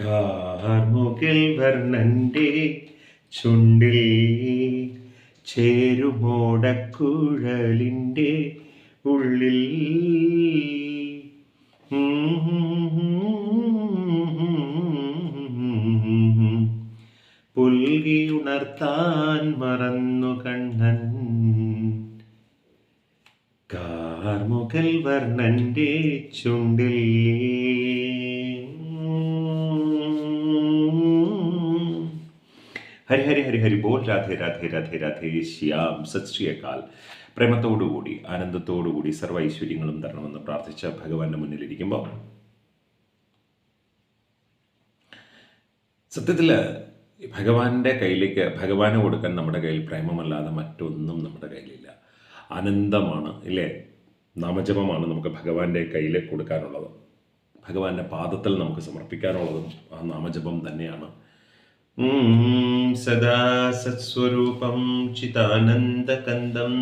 കാർമുകിൽ വർണന്റെ ചുണ്ടിൽ ചേരുമോടക്കുഴലിന്റെ ഉള്ളിൽ. പുൽകിയുണർത്താൻ മറന്നു കണ്ണൻ. കാർമുകൽ വർണന്റെ ചുണ്ടിൽ ഹരി ഹരി ഹരി ഹരി ബോൾ. രാധേ രാധേ രാധേ രാധേ ശ്യാം. സത് ശ്രീ പ്രേമത്തോടുകൂടി ആനന്ദത്തോടുകൂടി സർവ ഐശ്വര്യങ്ങളും തരണമെന്ന് പ്രാർത്ഥിച്ച ഭഗവാന്റെ മുന്നിലിരിക്കുമ്പോൾ സത്യത്തിൽ ഭഗവാന്റെ കയ്യിലേക്ക് ഭഗവാന് കൊടുക്കാൻ നമ്മുടെ കയ്യിൽ പ്രേമമല്ലാതെ മറ്റൊന്നും നമ്മുടെ കയ്യിലില്ല. ആനന്ദമാണ് ഇല്ലേ? നാമജപമാണ് നമുക്ക് ഭഗവാന്റെ കയ്യിൽ കൊടുക്കാനുള്ളത്. ഭഗവാന്റെ പാദത്തിൽ നമുക്ക് സമർപ്പിക്കാനുള്ളതും ആ നാമജപം തന്നെയാണ്. सदा सत्स्वरूपं चिदानन्दकन्दं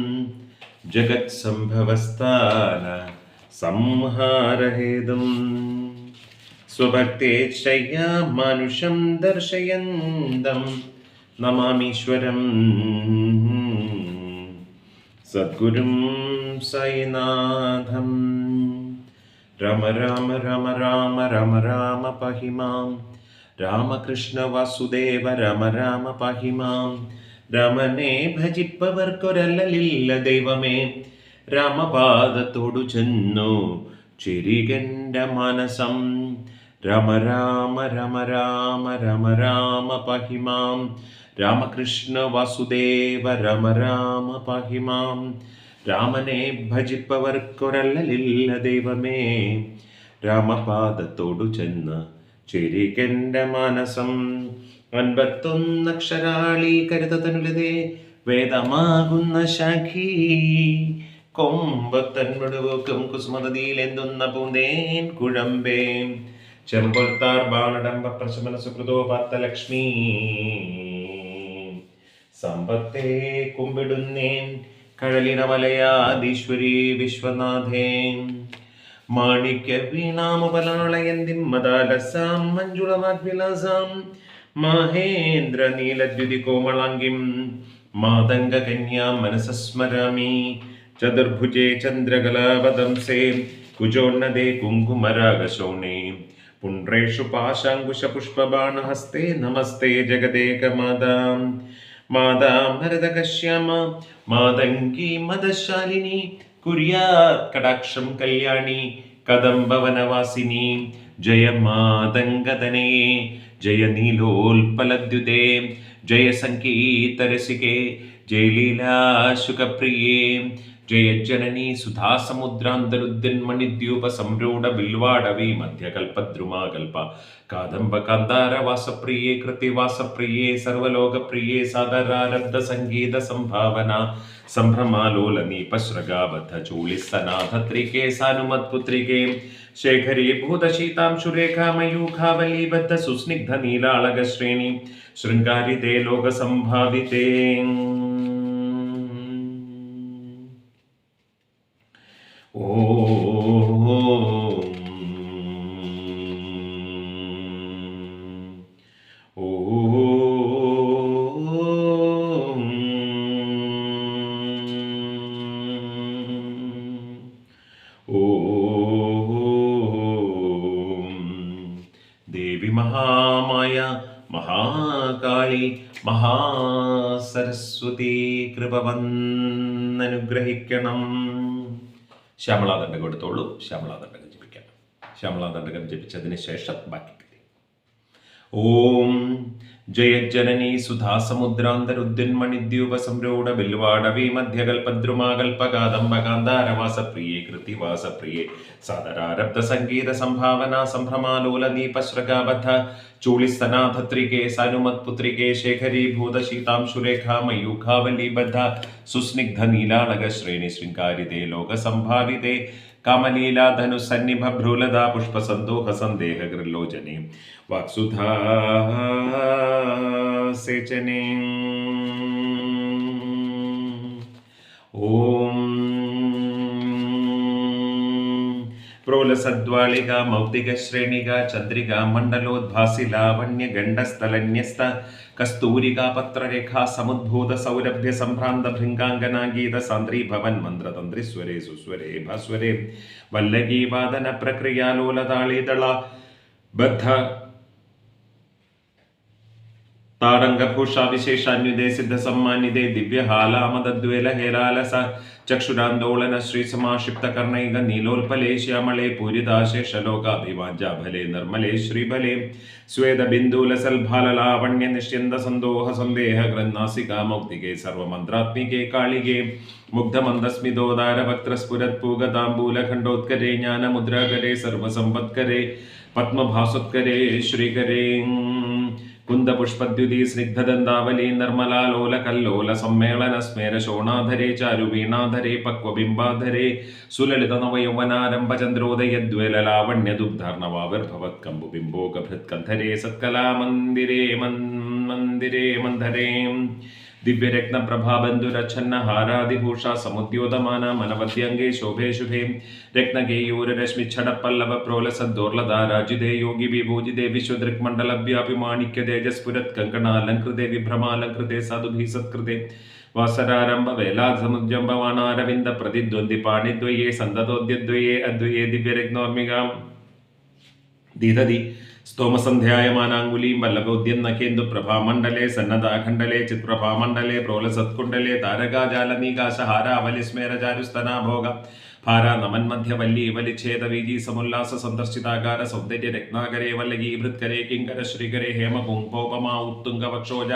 जगत्सम्भवस्तान संहारहेदुं स्वभक्ते मानुषं दर्शयन्दं नमामीश्वरम् सद्गुरुं सैनाथं राम राम राम राम राम राम पहिमा രാമകൃഷ്ണ വാസുദേവ രമ രാമ പഹിമാം. രമനെ ഭജിപ്പവർക്കൊരല്ലില്ല ദൈവമേ. രാമപാദത്തോടു ചെന്നു ചിരികന്റെ മനസം. രമ രാമ രമ രാമ രമ രാമ പഹിമാം. രാമകൃഷ്ണ വാസുദേവ രമ രാമ പഹിമാം. രാമനെ ഭജിപ്പവർക്കൊരല്ലില്ല ദൈവമേ. രാമപാദത്തോടു ചെന്ന് ചിരികന്റെ മനസ്സം അൻപത്തൊന്നക്ഷരാളി കരുതതനുലതേ വേദമാകുന്ന ശാഖി. കൊമ്പത്തൻപടുവോക്കും കുസുമതതിയിൽ എന്തുന്ന പൂന്തേൻ കുഴമ്പേ. ചെമ്പൊത്താർ ബാണടമ്പ പ്രശമന സുഹൃതോ പത്തലക്ഷ്മി. സമ്പത്തെ കുമ്പിടുന്നേൻ കഴലിന വലയാദീശ്വരി വിശ്വനാഥേ മാണിക്യ വീണാമുപലാളയന്തിം മദാലസാം മഞ്ജുളവാഗ്വിലാസാം മഹേന്ദ്ര നീലദ്യുതി കോമളാംഗിം മാതംഗ കന്യാ മനസസ്മരാമി ചതുർഭുജേ ചന്ദ്രകലാവദംസേ കുജോന്നതേ കുങ്കുമരാഗശോണേ പുണ്ട്രേഷു പാശാങ്കുശപുഷ്പബാണഹസ്തേ നമസ്തേ ജഗദേകമാതാം മാതാം ഭരതകശ്യാമ മാതങ്കി മദശാലിനി కుర్యాత్ కటాక్షం కళ్యాణి కదంబవనవాసిని జయ మాదంగదనే జయ నీలోల్పలద్యుదే జయ సంకీతరసికే జయలీలాశుకప్రియే ജയ ലീലാശുഖപ്രിയേ ജയ ജനനി സുധാസമുദ്രാന്തരുദ്യന്മണിദ്യൂപ സംരൂഢ ബിൽവാടവി മധ്യകൽപദ്രുമാകൽപ കാദംബ കാന്താര വാസപ്രിയേ കൃതിവാസപ്രിയേ സർവലോകപ്രിയേ സാദരാരബ്ധ സംഗീത സംഭാവന സംഭ്രമാലോല നീപശ്രഗാബദ്ധ ചൂളിസ്സനാഥത്രികേ സാനുമത്പുത്രികേ ശേഖരീ ഭൂതശീതാംശുരേഖാമയൂഖാവലീബദ്ധ സുസ്നിഗ്ധ നീലാളക ശ്രേണി ശൃംഗാരിതേ ലോകസംഭാവിതേ ഓം ഓം ദേവി മഹാമായ മഹാകാളി മഹാസരസ്വതി കൃപ വന്നനുഗ്രഹിക്കണം. ശ്യാമളാദണ്ഡകം എടുത്തോളൂ. ശ്യാമളാ ദണ്ഡകം ജപിക്കാം. ശ്യാമളാ ദണ്ഡകം ജപിച്ചതിന് ശേഷം ബാക്കി ഓം ജയജ്ജനനീ സുധാസമുദ്രാന്തരുദ്യന്മണിദ്യൂപ ബിൽവാടവീ മധ്യകൽപദ്രുമാകൽപകാദംബകാന്താരവാസപ്രിയേ കൃതിവാസപ്രിയേ സദരാരബ്ധ കൃതിവാസ പ്രിയേ സാദരാരബ്ധ സംഗീത സംഭാവന സംഭ്രമാലോല ദീപശ്രകാബദ്ധ ചൂളിസ്തനാഥത്രികേ സനുമത്പുത്രികേ ശേഖരീഭൂത ശീതാംശുരേഖാ മയൂഖാവലീബദ്ധ സുസ്നിഗ്ധ നീലാളക ശ്രേണി ശൃംഗാരിതേ ലോകസംഭാവിതേ कामलीलाधनुसन्निभभ्रूलदा पुष्पसन्दोहसन्देहगृल्लोचने वाक्सुधा सेचने ಸದ್ವಾಳಿಗ ಮೌಕ್ತಿಕ ಶ್ರೇಣಿಗ ಚಂದ್ರಿಗ ಮಂಡಲೋದ್ಭಾಸಿ ಲಾವಣ್ಯ ಗಂಡಸ್ಥಲನ್ಯಸ್ತ ಕಸ್ತೂರಿಗ ಪತ್ರರೇಖಾ ಸಮುದ್ಭೂತ ಸೌರಭ್ಯ ಸಂಭ್ರಾಂತ ಭೃಂಗಾಂಗನಾಂಗೀತ ಸಾಂದ್ರಿ ಭವನ್ ಮಂತ್ರ ತಂದ್ರಿ ಸ್ವರೇ ಸುಸ್ವರೇ ಭಸ್ವರೇ ವಲ್ಲಗಿ ವಾದನ ಪ್ರಕ್ರಿಯಾ ಲೋಲದಾಳಿ ದಳ ಬದ್ಧ. ತಾರಂಗಭೂಷಾ ವಿಶೇಷಾನ್ಯುದೆ ಸಿದ್ಧ ಸಮ್ಮಾನಿದೆ ದಿವ್ಯ ಹಾಲಾಮದದ್ವೇಲ ಹೇಲಾಲಸ താരംഗഭൂഷാ ശ്രീ ചക്ഷുരാന്തോളന ശ്രീസമാക്ഷിപ്ത കർണൈക നീലോൽപലേ ശ്യാമളേ പൂരിതാശേഷലോകാഭിവാഞ്ചാഫലേ നിർമ്മലേ ശ്രീബലേ സ്വേദബിന്ദുലസൽഭാലലാവണ്യ നിഷ്യന്ത സന്തോഹ സന്ദേഹ ഗ്രന്ഥാസികാ മൗക്തികേ സർവമന്ത്രാത്മികേ കാളികേ മുഗ്ധമന്ദസ്മിതോദാര വക്ത്രസ്ഫുരത്പൂഗതാംബൂലഖണ്ഡോത്കരേ ജ്ഞാനമുദ്രാകരേ സർവസമ്പത്കരേ പത്മഭാസോത്കരേ ശ്രീകരേ കുന്ദപുഷ്പദ്യുതി സ്നിഗ്ധദന്താവലി നിർമ്മലാലോല കല്ലോല സമ്മേളന സ്മേര ശോണാധരേ ചാരുവീണാധരേ പക്വബിംബാധരേ സുലളിത നവയൗവനാരംഭ ചന്ദ്രോദയദ്വേലലാവണ്യ ദുഗ്ധാർണവാവിർഭവത് കമ്പുബിംബോഗഭൃത്കന്ധരേ സത്കലാമന്ദിരേ മന്ദിരേ മന്ധരേ ദിവ്യരത്നപ്രഭാബന്ധുരച്ഛന്ന ഹാരാതിഭൂഷ സമുദ്യോതമാന മനവദ്യംഗേ ശോഭേ ശുഭേ രത്നകേയൂരരശ്മിച്ഛടപ്പല്ലവ പ്രോലസദ്ദോർലതാരാജിതേ യോഗി വിഭൂജിതേ വിശ്വദൃക്മണ്ഡലവ്യാപി മാണിക്യ തേജസ്ഫുരത് കങ്കണാലംകൃതേ വിഭ്രമാലംകൃതേ സാധുഭീ സത്കൃതേ വാസരാരംഭ വേലാസമുജംബവാനാരവിന്ദ പ്രതിദ്വന്ദ്ി പാണിദ്വയേ സന്തതോദ്യദ്വയേ അദ്വയേ ദിവ്യരത്നോർമികാം ദീതതി स्तोमसन्ध्यायमानाङ्गुलीं वल्लभोद्यं नखेन्दु प्रभामण्डले सन्नदाखण्डले चित्प्रभामण्डले प्रोलसत्कुण्डले तारकाजालनिकाशहारावलिस्मेरचारुस्तनाभोग भारा नमन्मध्यवल्ली वलिच्छेदवीजी समुल्लास सन्दर्शिताकार सौन्दर्य रत्नाकरे वल्लगी भृत्करे किङ्कर श्रीकरे हेम पुङ्पोपमा उत्तुङ्गवक्षोज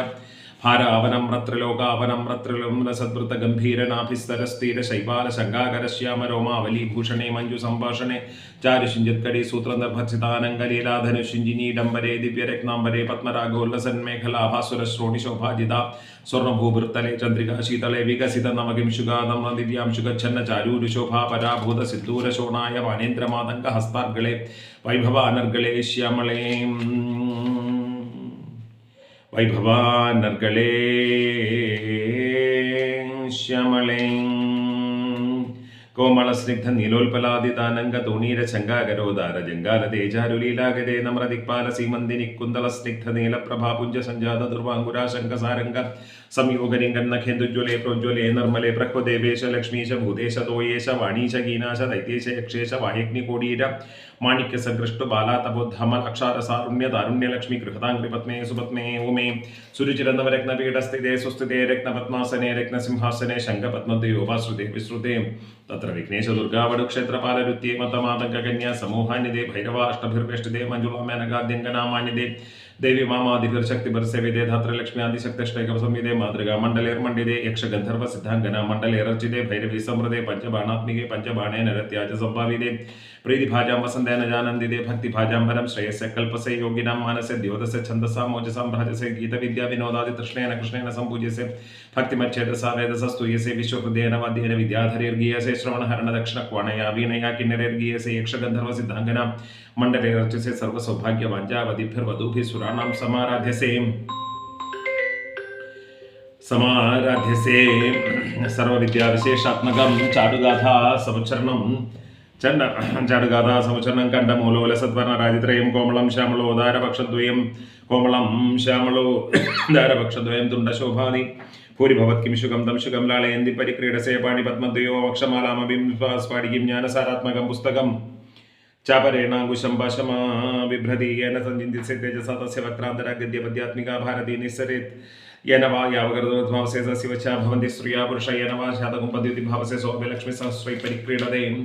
ഹാരാവനമ്രത്രിലോകാവനമ്രത്രിലുംസദ്വൃതഗംഭീരണാഭിസ്തരസ്ഥിരശൈവാലശങ്കാകരശ്യാമരോമാവലീഭൂഷണേ മഞ്ജുസംഭാഷണേ ചാരുഷിഞ്ചത്കടീസൂത്രനിർഭജിതാനങ്കലീലാധനുഷിഞ്ചിനീ ഡംബരേ ദിവ്യരത്നാംബരേ പത്മരാഗോല്ലസന്മേഖലാഭാസുരശ്രോണിശോഭാജിത സ്വർണഭൂഭൃത്തലേ ചന്ദ്രിക ശീതളേ വികസിത നമകിംശുഗാ നമ്മ ദിവ്യാംശുഗച്ഛന്ന ചാരൂരുശോഭാ പരാഭൂത സിദ്ധൂരശോണായ വാനേന്ദ്രമാതംഗ ഹസ്താർഗളെ വൈഭവാനർഗളേ ശ്യാമളേ വൈഭവാനർഗളേ. ശ്യമളേ. കോമളസ്നിഗ്ധ നീലോൽപലാദിതാനംഗ തൂണീര ചങ്കാകരോദാര ജംഗാല തേജാരുലീലാഗതേ നമ്ര ദിക്പാല സീമന്തിനി കുന്തളസ്നിഗ്ധ നീലപ്രഭാ നീലപ്രഭാപുഞ്ച സഞ്ജാത संयोगलिङ्गन्नखेन्दुज्ज्वले प्रोज्ज्वले नर्मले प्रह्वदेवेश लक्ष्मी च भूदेश दोयेश वाणी गीनाश गीना च दैतेश यक्षेश वाहिग्निकोडीर माणिक्यसकृष्टुबाला तपोद्धमल अक्षारसारुण्यदारुण्यलक्ष्मी गृहताङ्ग्रिपत्मे सुपत्मे उमे सुरुचिरन्वरत्नपीठस्थिते सुस्थिते रत्नपद्मासने रत्नसिंहासने शङ्खपद्मद्वयोपाश्रुते विश्रुते तत्र विघ्नेशदुर्गावडुक्षेत्रपालवृत्ते मतमातङ्ककन्या समूहान्यदे भैरवा अष्टभिर्वेष्टिते मञ्जुला मेनगाद्यङ्गनामान्यदे ದೇವಿ ಮಾಮಾದಿಗರ ಶಕ್ತಿ ಬರಸೇವಿದೆ ಧಾತ್ರಲಕ್ಷ್ಮಿ ಆದಿಶಕ್ತಷ್ಟೈಕ ಸಂವಿದೆ ಮಾದೃಗ ಮಂಡಲೇರ್ಮಂಡಿದೆ ಯಕ್ಷ ಗಂಧರ್ವ ಸಿದ್ಧಾಂಗನ ಮಂಡಲೇರರ್ಚಿದೆ ಭೈರವಿ ಸಮೃದೆ ಪಂಚಬಾಣಾತ್ಮಿಗೆ ಪಂಚಬಾಣೆ ನರತ್ಯಾಜ ಸಂಭಾವಿದೆ. പ്രീതിഭാജാം വസന്തേന ജാനന്ദിതേ ഭക്തിഭാജാംബരം ശ്രേയസ്യ കൽപ്പസേ യോഗിനാം മാനസേ ദ്യോതസ ഛന്ദസാ മോജസാം ഭ്രാജസേ ഗീതവിദ്യാ വിനോദാദി തൃഷ്ണേന കൃഷ്ണേന സംപൂജ്യസേ ഭക്തിമച്ഛേദസാ വേദസസ്തൂയസേ വിശ്വഹൃദയേന വാദ്യേന വിദ്യാധരീർഗീയസേ ശ്രവണഹരണ ദക്ഷിണ ക്വാണയാ വീണയാ കിന്നരേർഗീയസേ യക്ഷഗന്ധർവ സിദ്ധാംഗന മണ്ഡലേർച്ചസേ സർവസൗഭാഗ്യ വാഞ്ചാവതിഭിർവധൂഭിः സുരാണാം സമാരാധ്യസേ. സമാരാധ്യസേ. സർവവിദ്യാവിശേഷാത്മകം ചാടുഗാഥാ സമുച്ചരണം ചണ്ട ചാടുകാഥ സമുചരണം കണ്ട മൂലോല സദ്വർണ രാജിത്രയം കോമളം ശ്യാമളോ ധാരപക്ഷദ്വയം കോമളം ശ്യാമളോ ധാരപക്ഷദ്വയം തുണ്ടശോഭാതി ഭൂരിഭവത് കിം ശുഖം തം ശുഖം ലാളയന്തി പരിക്രീഡസേ പാണി പത്മദ്വയോ വക്ഷമാലാമഭിംസ്വാടിക്കും ജ്ഞാനസാരാത്മകം പുസ്തകം ചാപരേണാകുശം പശമാ ബിഭ്രതി യേന സഞ്ചിന്തിസേ തേജസ തസ്യ വക്രാന്തരഗദ്യ പദ്യാത്മിക ഭാരതി നിസ്സരേത് യേന വാ യാവകൃതഭാവസേ സസ്യ ഭവന്തി ശ്രിയാ പുരുഷ യേന വാ ശാതകും പദ്യതി ഭാവസേ സോഭ്യലക്ഷ്മി സഹസ്രൈ പരിക്രീഡതയും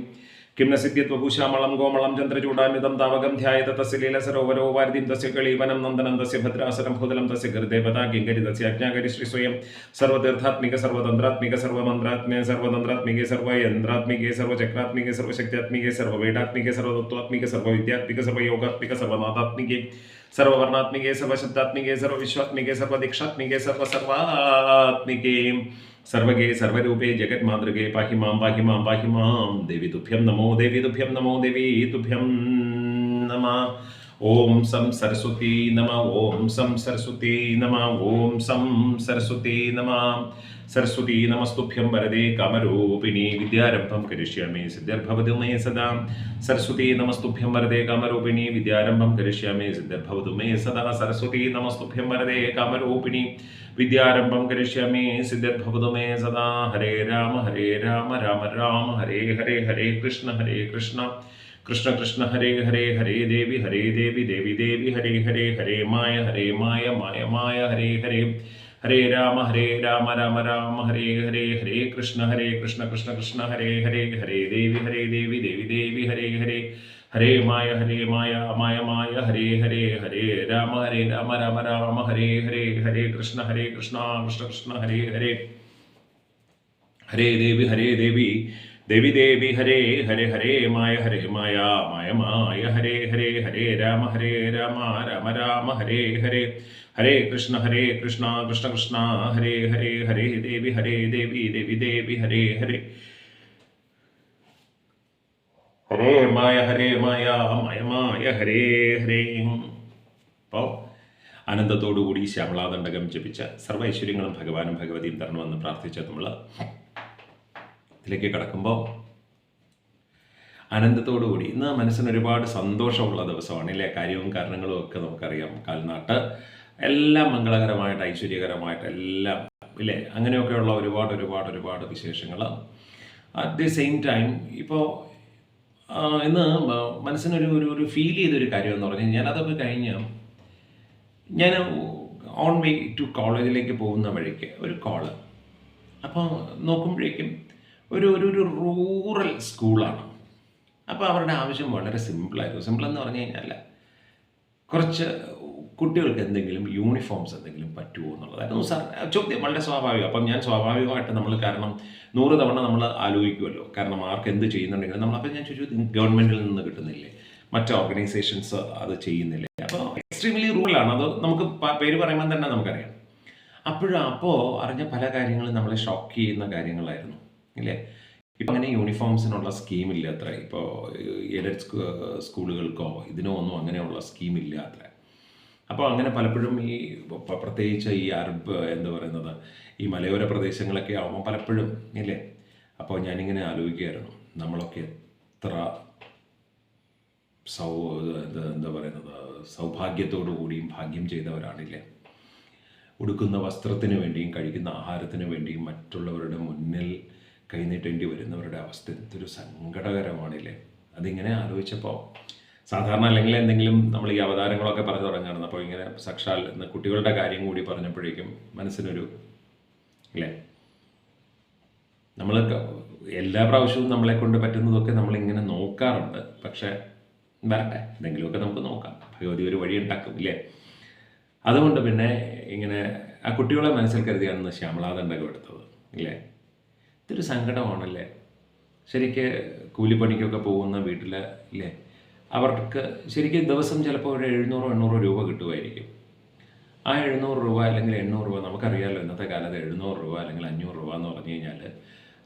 കിംനസിദ്ധ്യ ത്വഭൂശാമളം കോമളം ചന്ദ്രചൂടാമിതം താവകം ധ്യായത തസ്യ ലീലസരോവരോ വാരിതിം തസ്യ കളീവനം നന്ദനം തസ്യ ഭദ്രാസനം ഭൂതലം തസ്യ ഗൃദേവത കിങ്കരി തസ്യ അജ്ഞാകരി ശ്രീ സ്വയം. സർവതീർത്ഥാത്മിക സർവതന്ത്രാത്മിക സർവമന്ത്രാത്മിക സർവതന്ത്രാത്മികെ സർവയന്ത്രാത്മികെ സർവചക്രാത്മികെ സർവശക്തിയാത്മികെ സർവവേദാത്മികെ സർവതത്വാത്മിക സർവവിദ്യാത്മിക സർവയോഗാത്മിക സർവനാഥാത്മികെ സർവവർണാത്മികെ സർവശബ്ദാത്മികെ സർവവിശ്വാത്മികെ സർവദീക്ഷാത്മികെ സർവസർവാത്മികേ. सर्वगे सर्वे जगन्मातृगे पाहि माँ पाहि माँ पाहि माँ देवी तुभ्यं नमो देवी तुभ्यं नमो देवी तुभ्यं नमः। ओम सं सरस्वती नमः ओम सं सरस्वती नमः ओम सं सरस्वती नमः। सरस्वती नमस्तुभ्यं वरदे, कामरूपिणी विद्यारंभं करिष्यामि सिद्धिर्भवतु मे सदा। सरस्वती नमस्तुभ्यं वरदे, कामरूपिणी विद्यारंभं करिष्यामि सिद्धिर्भवतु मे सदा। सरस्वती नमस्तुभ्यं वरदे, कामरूपिणी വിദ്യാരംഭം കരിഷ്യാമി സിദ്ധിർഭവതു മേ സദാ ഹരേ രാമ ഹരേ രാമ രാമ രാമ ഹരേ ഹരേ ഹരേ കൃഷ്ണ ഹരേ കൃഷ്ണ കൃഷ്ണ കൃഷ്ണ ഹരേ ഹരേ ഹരേ ദേവി ഹരേ ദേവി ദേവി ദേവി ഹരേ ഹരേ ഹരേ മായ ഹരേ മായ മായ മായ ഹരേ ഹരേ ഹരേ രാമ ഹരേ രാമ രാമ രാമ ഹരേ ഹരേ ഹരേ കൃഷ്ണ ഹരേ കൃഷ്ണ കൃഷ്ണ കൃഷ്ണ ഹരേ ഹരേ ഹരേ ദേവി ഹരേ ദേവി ദേവി ദേവി ഹരേ ഹരേ മായ ഹരേ മായ മായ മായ ഹരേ ഹരേ ഹരേ രാമ ഹരേ രാമ രാമ രാമ ഹരേ ഹരേ ഹരേ കൃഷ്ണ ഹരേ കൃഷ്ണ കൃഷ്ണ കൃഷ്ണ ഹരേ ഹരേ. ഹരേ ദേവി ഹരേ ദേവി ദേവി ദേവി ഹരേ ഹരേ ഹരേ മായ ഹരേ മായ മായ മായ ഹരേ ഹരേ ഹരേ രാമ ഹരേ രാമ രാമ രാമ ഹരേ ഹരേ. ഹരേ കൃഷ്ണ ഹരേ കൃഷ്ണ കൃഷ്ണ കൃഷ്ണ ഹരേ ഹരേ ഹരേ ദേവി ഹരേ ദേവി ദേവി ദേവി ഹരേ ഹരേ. ഹരേ മായ ഹരേ മായ മയമായ മായ ഹരേ ഹരേ. അപ്പോൾ ആനന്ദത്തോടുകൂടി ശ്യാമളാദണ്ഡകം ജപിച്ച സർവ ഐശ്വര്യങ്ങളും ഭഗവാനും ഭഗവതിയും തരണമെന്ന് പ്രാർത്ഥിച്ച നമ്മൾ ഇതിലേക്ക് കടക്കുമ്പോൾ ആനന്ദത്തോടുകൂടി ഇന്ന് മനസ്സിന് ഒരുപാട് സന്തോഷമുള്ള ദിവസമാണ്. ഇല്ലേ? കാര്യവും കാരണങ്ങളും ഒക്കെ നമുക്കറിയാം. കാൽനാട്ട് എല്ലാം മംഗളകരമായിട്ട് ഐശ്വര്യകരമായിട്ട് എല്ലാം ഇല്ലേ? അങ്ങനെയൊക്കെയുള്ള ഒരുപാട് ഒരുപാട് ഒരുപാട് വിശേഷങ്ങൾ. അറ്റ് ദി സെയിം ടൈം ഇപ്പോൾ ഇന്ന് മനസ്സിനൊരു ഒരു ഒരു ഫീൽ ചെയ്തൊരു കാര്യം എന്ന് പറഞ്ഞു കഴിഞ്ഞാൽ അതൊക്കെ കഴിഞ്ഞ് ഞാൻ ഓൺ വേ ടു കോളേജിലേക്ക് പോകുന്ന വഴിക്ക് ഒരു കോൾ അപ്പോൾ നോക്കുമ്പോഴേക്കും ഒരു ഒരു ഒരു റൂറൽ സ്കൂളാണ് അപ്പോൾ അവരുടെ ആവശ്യം വളരെ സിമ്പിളായിരുന്നു സിമ്പിൾ എന്ന് പറഞ്ഞു കഴിഞ്ഞാൽ കുറച്ച് കുട്ടികൾക്ക് എന്തെങ്കിലും യൂണിഫോംസ് എന്തെങ്കിലും പറ്റുമോ എന്നുള്ളതായിരുന്നു സാർ ചോദ്യം വളരെ സ്വാഭാവികം. അപ്പം ഞാൻ സ്വാഭാവികമായിട്ട് നമ്മൾ കാരണം നൂറ് തവണ നമ്മൾ ആലോചിക്കുമല്ലോ കാരണം ആർക്ക് എന്ത് ചെയ്യുന്നുണ്ടെങ്കിലും നമ്മൾ അപ്പം ഞാൻ ചോദിച്ചു ഗവൺമെന്റിൽ നിന്ന് കിട്ടുന്നില്ലേ? മറ്റ് ഓർഗനൈസേഷൻസ് അത് ചെയ്യുന്നില്ലേ? അപ്പോൾ എക്സ്ട്രീംലി റൂളാണ് അത് നമുക്ക് പേര് പറയുമ്പോൾ തന്നെ നമുക്കറിയാം. അപ്പോഴും അപ്പോൾ അറിഞ്ഞ പല കാര്യങ്ങളും നമ്മളെ ഷോക്ക് ചെയ്യുന്ന കാര്യങ്ങളായിരുന്നു. ഇല്ലേ? ഇപ്പം അങ്ങനെ യൂണിഫോംസിനുള്ള സ്കീമില്ല അത്ര. ഇപ്പോൾ എയ്ഡഡ് സ്കൂളുകൾക്കോ ഇതിനോ ഒന്നും അങ്ങനെയുള്ള സ്കീമില്ല അത്ര. അപ്പോൾ അങ്ങനെ പലപ്പോഴും ഈ പ്രത്യേകിച്ച് ഈ അറബ് എന്ന് പറയുന്നത് ഈ മലയോര പ്രദേശങ്ങളൊക്കെ ആകുമ്പോൾ പലപ്പോഴും ഇല്ലേ? അപ്പോൾ ഞാനിങ്ങനെ ആലോചിക്കുകയായിരുന്നു. നമ്മളൊക്കെ എത്ര സൗ എന്താ പറയുന്നത് സൗഭാഗ്യത്തോടു കൂടിയും ഭാഗ്യം ചെയ്തവരാണില്ലേ? ഉടുക്കുന്ന വസ്ത്രത്തിന് വേണ്ടിയും കഴിക്കുന്ന ആഹാരത്തിന് വേണ്ടിയും മറ്റുള്ളവരുടെ മുന്നിൽ കൈനീട്ടേണ്ടി വരുന്നവരുടെ അവസ്ഥ എന്തൊരു സങ്കടകരമാണില്ലേ? അതിങ്ങനെ ആലോചിച്ചപ്പോൾ സാധാരണ അല്ലെങ്കിൽ എന്തെങ്കിലും നമ്മൾ ഈ അവതാരങ്ങളൊക്കെ പറഞ്ഞു തുടങ്ങുകയാണ് അപ്പോൾ ഇങ്ങനെ സക്ഷാൽ എന്ന കുട്ടികളുടെ കാര്യം കൂടി പറഞ്ഞപ്പോഴേക്കും മനസ്സിനൊരു അല്ലേ നമ്മൾ എല്ലാ പ്രാവശ്യവും നമ്മളെ കൊണ്ട് പറ്റുന്നതൊക്കെ നമ്മളിങ്ങനെ നോക്കാറുണ്ട്. പക്ഷേ വരട്ടെ എന്തെങ്കിലുമൊക്കെ നമുക്ക് നോക്കാം. ഭഗവതി ഒരു വഴി ഉണ്ടാക്കും ഇല്ലേ? അതുകൊണ്ട് പിന്നെ ഇങ്ങനെ ആ കുട്ടികളെ മനസ്സിൽ കരുതിയാണ് ശ്യാമളാദണ്ഡകം എടുത്തത് ഇല്ലേ? ഇതൊരു സങ്കടമാണല്ലേ? ശരിക്ക് കൂലിപ്പണിക്കൊക്കെ പോകുന്ന വീട്ടിൽ ഇല്ലേ? അവർക്ക് ശരിക്കും ദിവസം ചിലപ്പോൾ ഒരു എഴുന്നൂറോ എണ്ണൂറോ രൂപ കിട്ടുമായിരിക്കും. ആ എഴുന്നൂറ് രൂപ അല്ലെങ്കിൽ എണ്ണൂറ് രൂപ നമുക്കറിയാമല്ലോ ഇന്നത്തെ കാലത്ത് എഴുന്നൂറ് രൂപ അല്ലെങ്കിൽ അഞ്ഞൂറ് രൂപ എന്ന് പറഞ്ഞു കഴിഞ്ഞാൽ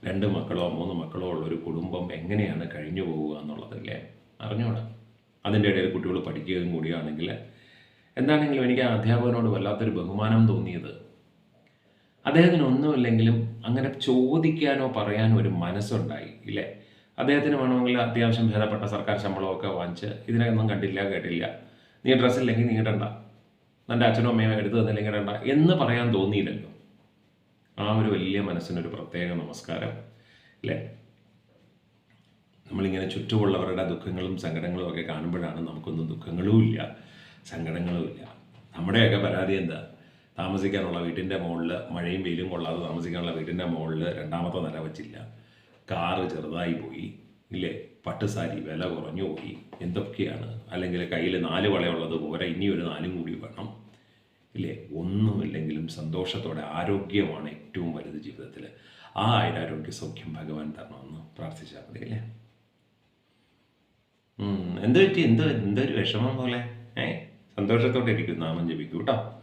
രണ്ട് മക്കളോ മൂന്ന് മക്കളോ ഉള്ള ഒരു കുടുംബം എങ്ങനെയാണ് കഴിഞ്ഞു പോവുക എന്നുള്ളതല്ലേ അറിഞ്ഞൂടാ അതിന്റെ ഇടയിൽ കുട്ടികൾ പഠിക്കുകയും കൂടിയാണെങ്കിൽ എന്താണെങ്കിലും എനിക്ക് ആ അധ്യാപകനോട് വല്ലാത്തൊരു ബഹുമാനം തോന്നിയത്. അദ്ദേഹത്തിന് ഒന്നുമില്ലെങ്കിലും അങ്ങനെ ചോദിക്കാനോ പറയാനോ ഒരു മനസ്സുണ്ടായി ഇല്ലേ? അദ്ദേഹത്തിന് വേണമെങ്കിൽ അത്യാവശ്യം ഭേദപ്പെട്ട സർക്കാർ ശമ്പളമൊക്കെ വാങ്ങിച്ച് ഇതിനൊന്നും കണ്ടില്ല കേട്ടില്ല. നീ ഡ്രസ്സില്ലെങ്കിൽ നീ ഇടണ്ട. നിന്റെ അച്ഛനും അമ്മയും എടുത്തു തന്നില്ലെങ്കിൽ ഇടണ്ട എന്ന് പറയാൻ തോന്നിയില്ലല്ലോ. ആ ഒരു വലിയ മനസ്സിനൊരു പ്രത്യേക നമസ്കാരം അല്ലേ? നമ്മളിങ്ങനെ ചുറ്റുമുള്ളവരുടെ ദുഃഖങ്ങളും സങ്കടങ്ങളും ഒക്കെ കാണുമ്പോഴാണ് നമുക്കൊന്നും ദുഃഖങ്ങളും ഇല്ല സങ്കടങ്ങളും ഇല്ല. നമ്മുടെയൊക്കെ പരാതി എന്താ? താമസിക്കാനുള്ള വീട്ടിന്റെ മുകളിൽ മഴയും വെയിലും കൊള്ളാതെ താമസിക്കാനുള്ള വീട്ടിന്റെ മുകളിൽ രണ്ടാമത്തെ നില വച്ചില്ല. കാറ് ചെറുതായി പോയി ഇല്ലേ? പട്ടുസാരി വില കുറഞ്ഞു പോയി. എന്തൊക്കെയാണ്? അല്ലെങ്കിൽ കയ്യിൽ നാല് വളയുള്ളത് പോരാ ഇനി ഒരു നാലും കൂടി വേണം ഇല്ലേ? ഒന്നുമില്ലെങ്കിലും സന്തോഷത്തോടെ ആരോഗ്യമാണ് ഏറ്റവും വലുത് ജീവിതത്തിൽ ആ ആയിരാരോഗ്യ സൗഖ്യം ഭഗവാൻ തരണമെന്ന് പ്രാർത്ഥിച്ചാൽ മതി അല്ലേ? എന്ത് പറ്റി? എന്ത് എന്തൊരു വിഷമം പോലെ? ഏ? സന്തോഷത്തോടെ ഇരിക്കും നാമം ജപിക്കൂ കേട്ടോ.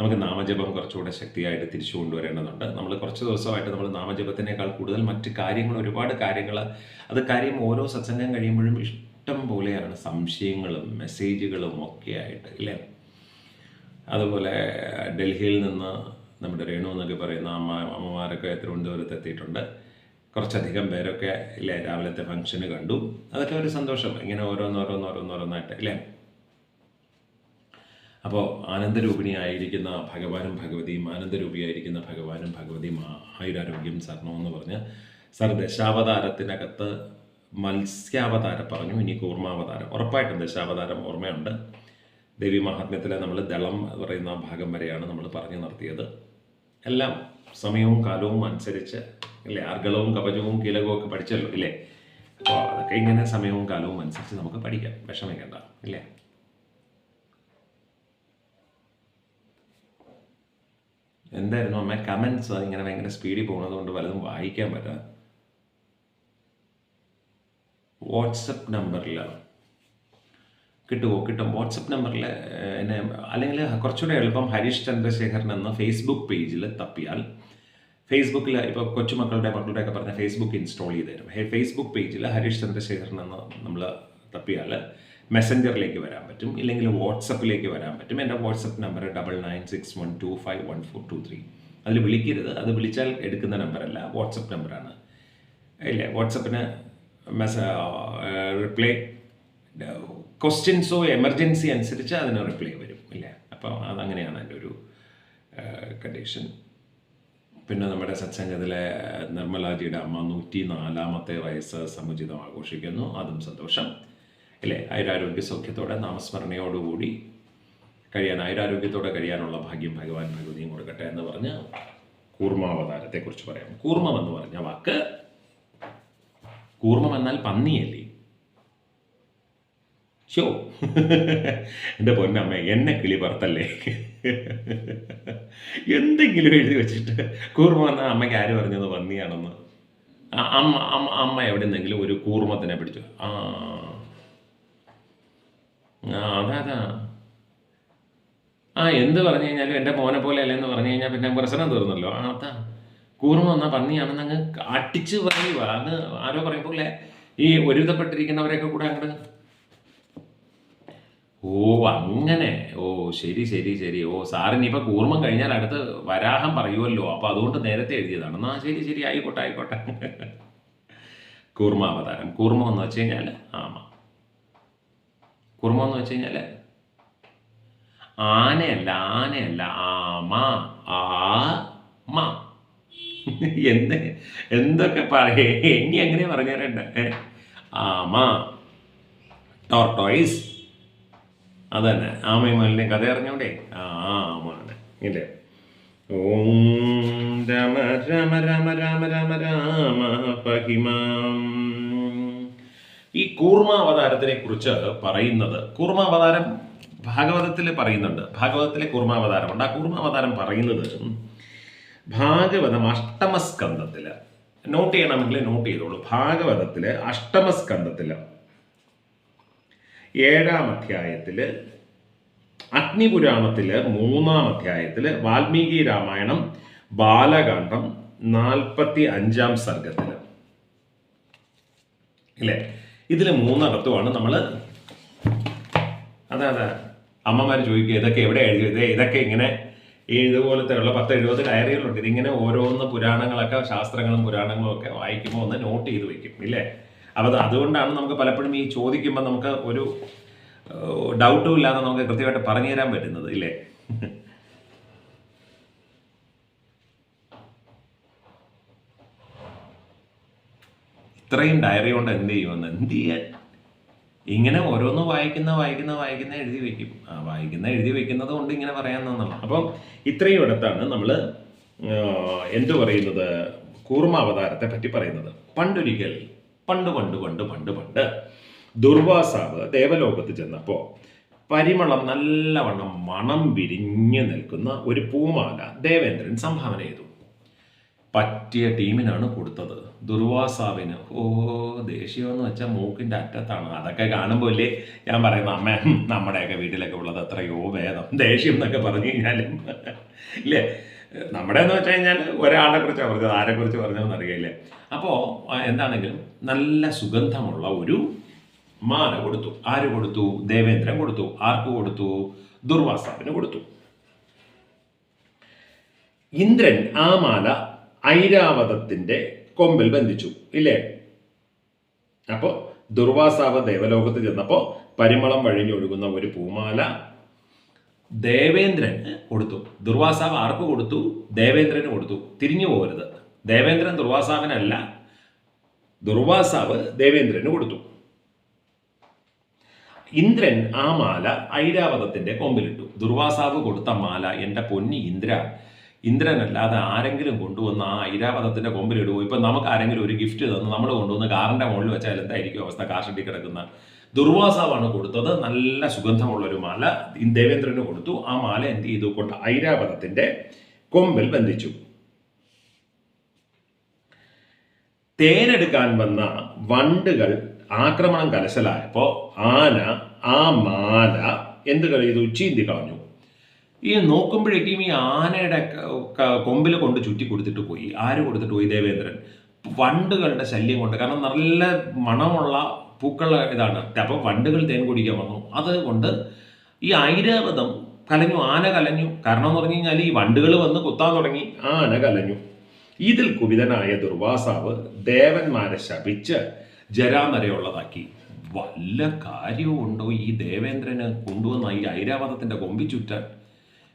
നമുക്ക് നാമജപം കുറച്ചുകൂടെ ശക്തിയായിട്ട് തിരിച്ചു കൊണ്ടുവരേണ്ടതുണ്ട്. നമ്മൾ കുറച്ച് ദിവസമായിട്ട് നമ്മൾ നാമജപത്തിനേക്കാൾ കൂടുതൽ മറ്റ് കാര്യങ്ങൾ ഒരുപാട് കാര്യങ്ങൾ അത് കാര്യം ഓരോ സത്സംഗം കഴിയുമ്പോഴും ഇഷ്ടം പോലെയാണ് സംശയങ്ങളും മെസ്സേജുകളും ഒക്കെ ആയിട്ട് ഇല്ലേ? അതുപോലെ ഡൽഹിയിൽ നിന്ന് നമ്മുടെ രേണു എന്നൊക്കെ പറയുന്ന അമ്മ അമ്മമാരൊക്കെ തിരുവനന്തപുരത്ത് എത്തിയിട്ടുണ്ട്. കുറച്ചധികം പേരൊക്കെ ഇല്ലേ രാവിലത്തെ ഫംഗ്ഷന് കണ്ടു. അതൊക്കെ ഒരു സന്തോഷം. ഇങ്ങനെ ഓരോന്നോരോന്നോരോന്നോരോന്നായിട്ട് ഇല്ലേ? അപ്പോൾ ആനന്ദരൂപിണിയായിരിക്കുന്ന ഭഗവാനും ഭഗവതിയും ആനന്ദരൂപിയായിരിക്കുന്ന ഭഗവാനും ഭഗവതിയും ആയുരാരോഗ്യം സർണമെന്ന് പറഞ്ഞ് സർ ദശാവതാരത്തിനകത്ത് മത്സ്യാവതാരം പറഞ്ഞു ഇനി കൂർമാവതാരം. ഉറപ്പായിട്ടും ദശാവതാരം ഓർമ്മയുണ്ട്. ദേവി മഹാത്മ്യത്തിലെ നമ്മൾ ദളം എന്ന് പറയുന്ന ഭാഗം വരെയാണ് നമ്മൾ പറഞ്ഞു നിർത്തിയത് എല്ലാം സമയവും കാലവും അനുസരിച്ച് ഇല്ലേ അർഗളവും കവചവും കീലകവും ഒക്കെ പഠിച്ചല്ലോ ഇല്ലേ? അപ്പോൾ അതൊക്കെ ഇങ്ങനെ സമയവും കാലവും അനുസരിച്ച് നമുക്ക് പഠിക്കാം. വിഷമിക്കേണ്ട ഇല്ലേ? എന്തായിരുന്നു അമ്മ? കമൻസ് ഇങ്ങനെ ഭയങ്കര സ്പീഡിൽ പോകുന്നത് കൊണ്ട് വല്ലതും വായിക്കാൻ പറ്റാ? വാട്സപ്പ് നമ്പറിലാണ് കിട്ടുമോ കിട്ടും. വാട്സപ്പ് നമ്പറിൽ എന്നെ അല്ലെങ്കിൽ കുറച്ചുകൂടെ എളുപ്പം ഹരീഷ് ചന്ദ്രശേഖരൻ എന്ന ഫേസ്ബുക്ക് പേജിൽ തപ്പിയാൽ ഫേസ്ബുക്കിൽ ഇപ്പോൾ കൊച്ചുമക്കളുടെ മക്കളുടെ ഒക്കെ പറഞ്ഞ ഫേസ്ബുക്ക് ഇൻസ്റ്റാൾ ചെയ്ത് തരും. ഫേസ്ബുക്ക് പേജിൽ ഹരീഷ് ചന്ദ്രശേഖരൻ എന്ന് നമ്മൾ തപ്പിയാൽ മെസ്സഞ്ചറിലേക്ക് വരാൻ പറ്റും. ഇല്ലെങ്കിൽ വാട്സപ്പിലേക്ക് വരാൻ പറ്റും. എന്റെ WhatsApp number double nine six one two five one four two three. അതിൽ വിളിക്കരുത്. അത് വിളിച്ചാൽ എടുക്കുന്ന നമ്പറല്ല. വാട്സപ്പ് നമ്പറാണ്. ഇല്ല? വാട്സപ്പിന് മെസ്സ റിപ്ലൈ ക്വസ്റ്റ്യൻസോ എമർജൻസി അനുസരിച്ച് അതിന് റിപ്ലൈ വരും. ഇല്ലേ? അപ്പോൾ അതങ്ങനെയാണ് എന്റെ ഒരു കണ്ടീഷൻ പിന്നെ നമ്മുടെ സത്സംഗത്തിലെ നിർമ്മലാജിയുടെ അമ്മ നൂറ്റി നാലാമത്തെ വയസ്സ് സമുചിതം ആഘോഷിക്കുന്നു. അതും സന്തോഷം. ഇല്ലേ ആയുരാരോഗ്യ സൗഖ്യത്തോടെ നാമസ്മരണയോടുകൂടി കഴിയാൻ ആയുരാരോഗ്യത്തോടെ കഴിയാനുള്ള ഭാഗ്യം ഭഗവാൻ ഭഗവതിയും കൊടുക്കട്ടെ എന്ന് പറഞ്ഞ് കൂർമാവതാരത്തെക്കുറിച്ച് പറയാം. കൂർമ്മം എന്ന് പറഞ്ഞ വാക്ക് കൂർമ്മം എന്നാൽ പന്നിയല്ലേ? ഷോ എന്റെ പൊന്നമ്മ എന്നെ കിളി പറത്തല്ലേ എന്തെങ്കിലും എഴുതി വെച്ചിട്ട് കൂർമ്മ എന്നാൽ അമ്മയ്ക്ക് ആര് പറഞ്ഞത് പന്നിയാണെന്ന്? അമ്മ അമ്മ അമ്മ എവിടെ നിന്നെങ്കിലും ഒരു കൂർമ്മത്തിനെ പിടിച്ചു. ആ. ആ അതാ അതാ. ആ എന്ത് പറഞ്ഞു കഴിഞ്ഞാലും എന്റെ മോനെ പോലെ അല്ലെന്ന് പറഞ്ഞു കഴിഞ്ഞാൽ പിന്നെ പ്രശ്നം തീർന്നല്ലോ. ആ അതാ. കൂർമ്മ വന്ന പന്നിയാണെന്ന് അങ്ങ് അട്ടിച്ച് പറയുക അത് ആരോ പറയുമ്പോൾ ഈ ഒരുവിധപ്പെട്ടിരിക്കുന്നവരെയൊക്കെ കൂടെ അങ്ങോട്ട് ഓ അങ്ങനെ. ഓ ശരി ശരി ശരി. ഓ സാറിന് ഇപ്പൊ കൂർമ്മം കഴിഞ്ഞാൽ അടുത്ത് വരാഹം പറയുമല്ലോ അപ്പൊ അതുകൊണ്ട് നേരത്തെ എഴുതിയതാണ്. എന്നാ ശരി ശരി ആയിക്കോട്ടെ ആയിക്കോട്ടെ. കൂർമാവതാരം കൂർമ്മം എന്ന് വെച്ച് കഴിഞ്ഞാൽ ആമ കൂർമ്മം എന്ന് വെച്ച് കഴിഞ്ഞാൽ ആനയല്ല ആനയല്ല ആമ ആ മ. എന്ത് എന്തൊക്കെ പറയേ? ഇനി എങ്ങനെ പറഞ്ഞു തരണ്ട ആമ ടോർട്ടോയിസ് അതന്നെ ആമയും മലിനെ കഥ അറിഞ്ഞോണ്ടേ ആ ആമാണ് ഇല്ലേ? ഓം രാമ രമ രമ രാമ രാമ രാമ പഹിമാം. ഈ കൂർമാവതാരത്തിനെ കുറിച്ച് പറയുന്നത് കൂർമാവതാരം ഭാഗവതത്തിൽ പറയുന്നുണ്ട്. ഭാഗവതത്തിലെ കൂർമാവതാരമുണ്ട്. ആ കൂർമാവതാരം പറയുന്നത് ഭാഗവതം അഷ്ടമസ്കന്ധത്തിൽ നോട്ട് ചെയ്യണമെങ്കിൽ നോട്ട് ചെയ്തോളൂ. ഭാഗവതത്തിലെ അഷ്ടമസ്കന്ധത്തിൽ ഏഴാം അധ്യായത്തിൽ അഗ്നിപുരാണത്തിൽ മൂന്നാം അധ്യായത്തിൽ വാൽമീകി രാമായണം ബാലകാന്ഡം നാൽപ്പത്തി അഞ്ചാം സർഗത്തിൽ ഇല്ലേ? ഇതിൽ മൂന്നിടത്തുമാണ് നമ്മൾ അതെ അതെ. അമ്മമാർ ചോദിക്കുക ഇതൊക്കെ എവിടെ എഴുതിയത് ഇതൊക്കെ ഇങ്ങനെ ഈ ഉള്ള പത്ത് എഴുപത് ഡയറികളുണ്ട്. ഇതിങ്ങനെ ഓരോന്ന് പുരാണങ്ങളൊക്കെ ശാസ്ത്രങ്ങളും പുരാണങ്ങളും ഒക്കെ വായിക്കുമ്പോൾ ഒന്ന് നോട്ട് ചെയ്ത് വെക്കും ഇല്ലേ? അപ്പോൾ അതുകൊണ്ടാണ് നമുക്ക് പലപ്പോഴും ഈ ചോദിക്കുമ്പോൾ നമുക്ക് ഒരു ഡൗട്ടും ഇല്ലാതെ നമുക്ക് കൃത്യമായിട്ട് പറഞ്ഞു തരാൻ പറ്റുന്നത് ഇല്ലേ? ഇത്രയും ഡയറി കൊണ്ട് എന്ത് ചെയ്യുമെന്ന് എന്ത് ചെയ്യാൻ? ഇങ്ങനെ ഓരോന്ന് വായിക്കുന്ന വായിക്കുന്ന വായിക്കുന്ന എഴുതി വെക്കും. ആ വായിക്കുന്ന എഴുതി വെക്കുന്നത് കൊണ്ട് ഇങ്ങനെ പറയാൻ തന്നുള്ളൂ അപ്പം ഇത്രയും ഇടത്താണ് നമ്മൾ എന്തു പറയുന്നത്? കൂർമ്മ അവതാരത്തെ പറ്റി പറയുന്നത്. പണ്ടൊരിക്കൽ പണ്ട് പണ്ട് പണ്ട് പണ്ട് പണ്ട് ദുർവാസാവ് ദേവലോകത്ത് ചെന്നപ്പോൾ പരിമളം നല്ലവണ്ണം മണം വിരിഞ്ഞു നിൽക്കുന്ന ഒരു പൂമാല ദേവേന്ദ്രൻ സംഭാവന ചെയ്തു. പറ്റിയ ടീമിനാണ് കൊടുത്തത്. ദുർവാസാവിന്. ഓ ദേഷ്യമെന്ന് വെച്ചാൽ മൂക്കിന്റെ അറ്റത്താണ്. അതൊക്കെ കാണുമ്പോൾ ഇല്ലേ? ഞാൻ പറയുന്ന അമ്മ നമ്മുടെയൊക്കെ വീട്ടിലൊക്കെ ഉള്ളത് എത്രയോ ഭേദം. ദേഷ്യം എന്നൊക്കെ പറഞ്ഞു കഴിഞ്ഞാലും ഇല്ലേ? നമ്മുടെ എന്ന് വെച്ച് കഴിഞ്ഞാൽ ഒരാളെ കുറിച്ച് പറഞ്ഞത്. ആരെ കുറിച്ച് പറഞ്ഞതെന്ന് അറിയില്ലേ. അപ്പോൾ എന്താണെങ്കിലും നല്ല സുഗന്ധമുള്ള ഒരു മാല കൊടുത്തു. ആര് കൊടുത്തു? ദേവേന്ദ്രൻ കൊടുത്തു. ആർക്ക് കൊടുത്തു? ദുർവാസാവിന് കൊടുത്തു. ഇന്ദ്രൻ ആ മാല ഐരാവതത്തിന്റെ കൊമ്പിൽ ബന്ധിച്ചു ഇല്ലേ? അപ്പോൾ ദുർവാസാവ് ദേവലോകത്ത് ചെന്നപ്പോൾ പരിമളം വഴിഞ്ഞൊഴുകുന്ന ഒരു പൂമാല ദേവേന്ദ്രന് കൊടുത്തു. ദുർവാസാവ് ആർക്ക് കൊടുത്തു? ദേവേന്ദ്രന് കൊടുത്തു. തിരിഞ്ഞു പോകരുത്. ദേവേന്ദ്രൻ ദുർവാസാവിനല്ല ദുർവാസാവ് ദേവേന്ദ്രന് കൊടുത്തു. ഇന്ദ്രൻ ആ മാല ഐരാവതത്തിന്റെ കൊമ്പിലിട്ടു. ദുർവാസാവ് കൊടുത്ത മാല എന്റെ പൊന്നി ഇന്ദ്ര ഇന്ദ്രനല്ലാതെ ആരെങ്കിലും കൊണ്ടുവന്ന ആ ഐരാവതത്തിന്റെ കൊമ്പിലിടുവോ? ഇപ്പൊ നമുക്ക് ആരെങ്കിലും ഒരു ഗിഫ്റ്റ് തന്ന് നമ്മൾ കൊണ്ടുവന്ന് കാറിന്റെ മുകളിൽ വെച്ചാൽ എന്തായിരിക്കും അവസ്ഥ? കാർ കിടക്കുന്ന ദുർവാസാവാണ് കൊടുത്തത്. നല്ല സുഗന്ധമുള്ള ഒരു മാല ദേവേന്ദ്രന് കൊടുത്തു. ആ മാല എന്ത് ചെയ്തു? കൊണ്ട് ഐരാവതത്തിന്റെ കൊമ്പിൽ ബന്ധിച്ചു. തേനെടുക്കാൻ വന്ന വണ്ടുകൾ ആക്രമണം കലശലായപ്പോ ആന ആ മാല എന്ത് ചെയ്തു? ചീന്തി കളഞ്ഞു. ഈ നോക്കുമ്പോഴേക്കും ഈ ആനയുടെ കൊമ്പിൽ കൊണ്ട് ചുറ്റി കൊടുത്തിട്ട് പോയി. ആര് കൊടുത്തിട്ട് പോയി? ദേവേന്ദ്രൻ. വണ്ടുകളുടെ ശല്യം കൊണ്ട്. കാരണം നല്ല മണമുള്ള പൂക്കളുടെ ഇതാണ്. അപ്പോൾ വണ്ടുകൾ തേൻ കുടിക്കാൻ വന്നു. അതുകൊണ്ട് ഈ ഐരാവതം കലഞ്ഞു ആന കലഞ്ഞു. കാരണം എന്ന് പറഞ്ഞു കഴിഞ്ഞാൽ ഈ വണ്ടുകൾ വന്ന് കുത്താൻ തുടങ്ങി. ആന കലഞ്ഞു. ഇതിൽ കുപിതനായ ദുർവാസാവ് ദേവന്മാരെ ശപിച്ച് ജരാമരയുള്ളതാക്കി വല്ല കാര്യവും ഉണ്ടോ ഈ ദേവേന്ദ്രന് കൊണ്ടുവന്ന ഈ ഐരാവതത്തിന്റെ കൊമ്പി ചുറ്റാൻ?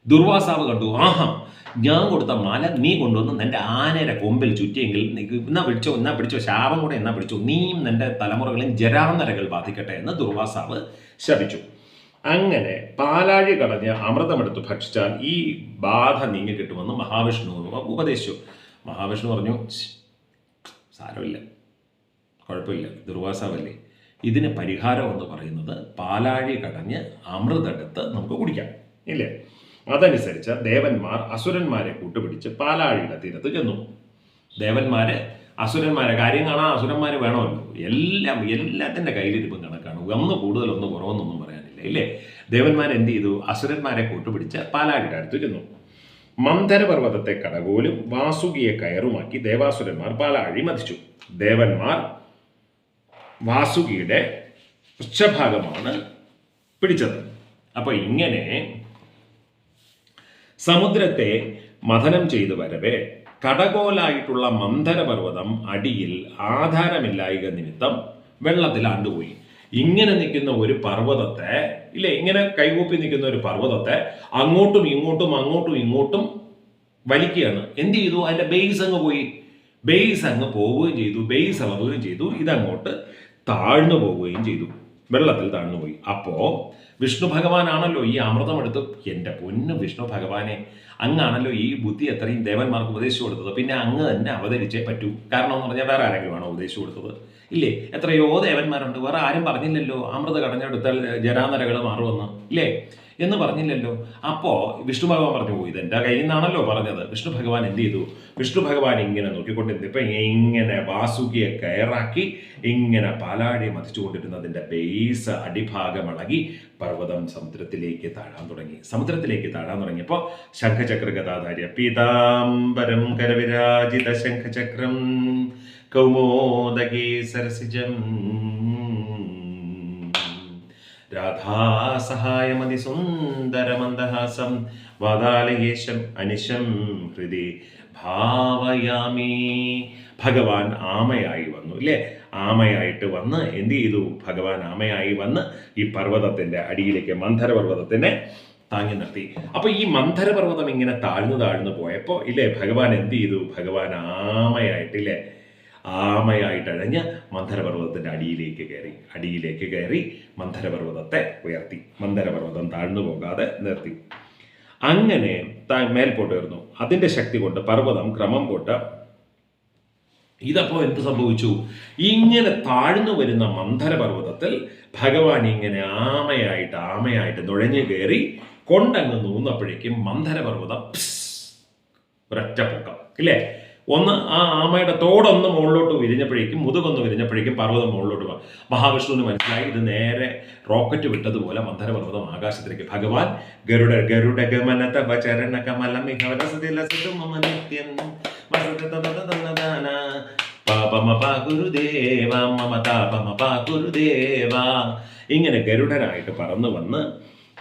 ദുർവാസാവ് കണ്ടു ആഹാ ഞാൻ കൊടുത്ത മാല നീ കൊണ്ടുവന്ന് നിന്റെ ആനയുടെ കൊമ്പിൽ ചുറ്റിയെങ്കിൽ എന്നാ പിടിച്ചോ എന്നാ പിടിച്ചോ ശാപം കൂടെ എന്നാ പിടിച്ചോ നീയും നിന്റെ തലമുറകളെയും ജരാനരകൾ ബാധിക്കട്ടെ എന്ന് ദുർവാസാവ് ശപിച്ചു. അങ്ങനെ പാലാഴി കടഞ്ഞ് അമൃതമെടുത്ത് ഭക്ഷിച്ചാൽ ഈ ബാധ നീങ്ങി കിട്ടുമെന്ന് മഹാവിഷ്ണു ഉപദേശിച്ചു. മഹാവിഷ്ണു പറഞ്ഞു സാരമില്ല കുഴപ്പമില്ല ദുർവാസാവല്ലേ. ഇതിന് പരിഹാരം എന്ന് പറയുന്നത് പാലാഴി കടഞ്ഞ് അമൃതെടുത്ത് നമുക്ക് കുടിക്കാം. ഇല്ലേ? അതനുസരിച്ച് ദേവന്മാർ അസുരന്മാരെ കൂട്ടുപിടിച്ച് പാലാഴിയുടെ തീരത്ത് ചെന്നു. ദേവന്മാര് അസുരന്മാരെ കാര്യം കാണാൻ അസുരന്മാർ വേണമല്ലോ. എല്ലാം എല്ലാത്തിന്റെ കയ്യിലിരിപ്പും കണക്കാണ്. ഒന്ന് കൂടുതൽ ഒന്ന് കുറവെന്നൊന്നും പറയാനില്ല ഇല്ലേ? ദേവന്മാർ എന്ത് ചെയ്തു? അസുരന്മാരെ കൂട്ടുപിടിച്ച് പാലാഴിയുടെ അടുത്ത് ചെന്നു. മന്ധരപർവതത്തെ കടകോലും വാസുകിയെ കയറുമാക്കി ദേവാസുരന്മാർ പാലാഴി മതിച്ചു. ദേവന്മാർ വാസുകിയുടെ ഉച്ചഭാഗമാണ് പിടിച്ചത്. അപ്പോൾ ഇങ്ങനെ സമുദ്രത്തെ മഥനം ചെയ്തു വരവേ. കടകോലായിട്ടുള്ള മന്ധരപർവതം അടിയിൽ ആധാരമില്ലായിക നിമിത്തം വെള്ളത്തിൽ ആണ്ടുപോയി. ഇങ്ങനെ നിൽക്കുന്ന ഒരു പർവതത്തെ ഇല്ലേ ഇങ്ങനെ കൈകൂപ്പി നിൽക്കുന്ന ഒരു പർവതത്തെ അങ്ങോട്ടും ഇങ്ങോട്ടും അങ്ങോട്ടും ഇങ്ങോട്ടും വലിക്കുകയാണ്. എന്ത് ചെയ്തു? അതിന്റെ ബേസ് അങ്ങ് പോയി. ബേസ് അങ്ങ് പോവുകയും ചെയ്തു ബേസ് ഇളവുകയും ചെയ്തു ഇതങ്ങോട്ട് താഴ്ന്നു പോവുകയും ചെയ്തു. വെള്ളത്തിൽ താഴ്ന്നുപോയി. അപ്പോ വിഷ്ണു ഭഗവാനാണല്ലോ ഈ അമൃതം എടുത്ത് എന്റെ പൊന്നു വിഷ്ണു ഭഗവാനെ അങ്ങാണല്ലോ ഈ ബുദ്ധി എത്രയും ദേവന്മാർക്ക് ഉപദേശിച്ചു കൊടുത്തത്. പിന്നെ അങ്ങ് തന്നെ അവതരിച്ചേ പറ്റൂ. കാരണം എന്ന് പറഞ്ഞാൽ വേറെ ആരെങ്കിലും ആണോ ഉപദേശിച്ചു കൊടുത്തത്? ഇല്ലേ? എത്രയോ ദേവന്മാരുണ്ട്. വേറെ ആരും പറഞ്ഞില്ലല്ലോ അമൃത കടഞ്ഞെടുത്താൽ ജരാനരകൾ മാറുമെന്ന്. ഇല്ലേ? എന്ന് പറഞ്ഞില്ലല്ലോ. അപ്പോ വിഷ്ണു ഭഗവാൻ പറഞ്ഞു പോയി ഇതെന്റെ കയ്യിൽ നിന്നാണല്ലോ പറഞ്ഞത്. വിഷ്ണു ഭഗവാൻ എന്ത് ചെയ്തു? വിഷ്ണു ഭഗവാൻ ഇങ്ങനെ നോക്കിക്കൊണ്ടിരുന്നു ഇപ്പൊ ഇങ്ങനെ വാസുകിയെ കയറാക്കി ഇങ്ങനെ പാലാഴി മതിച്ചുകൊണ്ടിരുന്നതിന്റെ ബേസ് അടിഭാഗം ഇളകി പർവതം സമുദ്രത്തിലേക്ക് താഴാൻ തുടങ്ങി. സമുദ്രത്തിലേക്ക് താഴാൻ തുടങ്ങിയപ്പോൾ ശംഖചക്ര ഗതാധാര്യ പീതാംബരം കരവിരാജിത ശംഖചക്രം കൗമോദകേ സരസിജം രാധാസഹായമതി സുന്ദരമന്ദഹാസം വാതാലയേശം അനിശം ഹൃദി ഭാവയാമി. ഭഗവാൻ ആമയായി വന്നു ഇല്ലേ? ആമയായിട്ട് വന്ന് എന്ത് ചെയ്തു? ഭഗവാൻ ആമയായി വന്ന് ഈ പർവതത്തിന്റെ അടിയിലേക്ക് മന്ധര പർവതത്തിനെ താങ്ങി നിർത്തി. അപ്പൊ ഈ മന്ധര പർവതം ഇങ്ങനെ താഴ്ന്നു താഴ്ന്നു പോയപ്പോ ഇല്ലേ? ഭഗവാൻ എന്ത് ചെയ്തു? ഭഗവാൻ ആമയായിട്ട് അഴഞ്ഞ് മന്ധരപർവതത്തിന്റെ അടിയിലേക്ക് കയറി അടിയിലേക്ക് കയറി മന്ധരപർവതത്തെ ഉയർത്തി മന്ധരപർവതം താഴ്ന്നു പോകാതെ നിർത്തി. അങ്ങനെ താ- മേൽപോട്ട് ഉയർന്നു. അതിന്റെ ശക്തി കൊണ്ട് പർവതം ക്രമം പോട്ട് ഇതപ്പോ എന്ത് സംഭവിച്ചു? ഇങ്ങനെ താഴ്ന്നു വരുന്ന മന്ധരപർവതത്തിൽ ഭഗവാൻ ഇങ്ങനെ ആമയായിട്ട് ആമയായിട്ട് നുഴഞ്ഞു കയറി കൊണ്ടങ്ങ് നൂന്നപ്പോഴേക്കും മന്ധരപർവതം ഒരൊറ്റ പൊക്കം. ഇല്ലേ? ഒന്ന് ആ ആമയുടെ തോടൊന്ന് മുകളിലോട്ട് വിരിഞ്ഞപ്പോഴേക്കും മുതുകൊന്ന് വിരിഞ്ഞപ്പോഴേക്കും പർവതം മുകളിലോട്ട് പോകാം മഹാവിഷ്ണുവിന് മനസ്സിലായി ഇത് നേരെ റോക്കറ്റ് വിട്ടതുപോലെ മന്ധരപർവതം ആകാശത്തിലേക്ക്. ഭഗവാൻ ഗരുഡ ഗരുഡ ഗമന തപ ചരണ കമല മിഹവരസതിലസതും നിത്യം വസതതതതതതന പാപമ പാ ഗുരുദേവ മമ ഗുരുദേവ. ഇങ്ങനെ ഗരുഡനായിട്ട് പറന്നു വന്ന്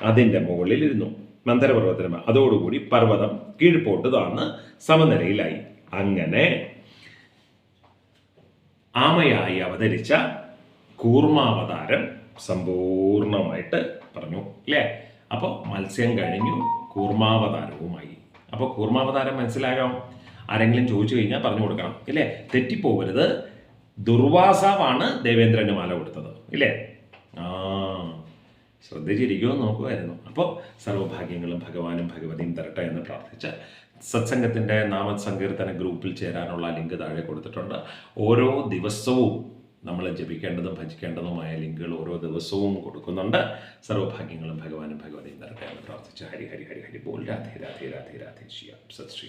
അതിന്റെ മുകളിലിരുന്നു മന്ദരപർവതത്തിന്. അതോടുകൂടി പർവതം കീഴ്പോട്ട് താന്ന് സമനിലയിലായി. അങ്ങനെ ആമയായി അവതരിച്ച കൂർമാവതാരം സമ്പൂർണമായിട്ട് പറഞ്ഞു അല്ലേ അപ്പോൾ മത്സ്യം കഴിഞ്ഞു കൂർമാവതാരവുമായി. അപ്പോൾ കൂർമാവതാരം മനസ്സിലാകാം ആരെങ്കിലും ചോദിച്ചു കഴിഞ്ഞാൽ പറഞ്ഞു കൊടുക്കണം ഇല്ലേ? തെറ്റിപ്പോകരുത് ദുർവാസാവാണ് ദേവേന്ദ്രന് മാല കൊടുത്തത് ഇല്ലേ? ആ ശ്രദ്ധിച്ചിരിക്കുമോ നോക്കുമായിരുന്നു അപ്പോൾ സർവഭാഗ്യങ്ങളും ഭഗവാനും ഭഗവതിയും തരട്ടെ എന്ന് പ്രാർത്ഥിച്ച് സത്സംഗത്തിന്റെ നാമസങ്കീർത്തന ഗ്രൂപ്പിൽ ചേരാനുള്ള ലിങ്ക് താഴെ കൊടുത്തിട്ടുണ്ട്. ഓരോ ദിവസവും നമ്മൾ ജപിക്കേണ്ടതും ഭജിക്കേണ്ടതുമായ ലിങ്കുകൾ ഓരോ ദിവസവും കൊടുക്കുന്നുണ്ട്. സർവഭാഗ്യങ്ങളും ഭഗവാനും ഭഗവതിയും തരട്ടെ എന്ന് പ്രാർത്ഥിച്ച് ഹരി ഹരി ഹരി ഹരി ബോൾ. രാധേ രാധേ രാധേ രാധേ. ശ്രീ സത് ശ്രീ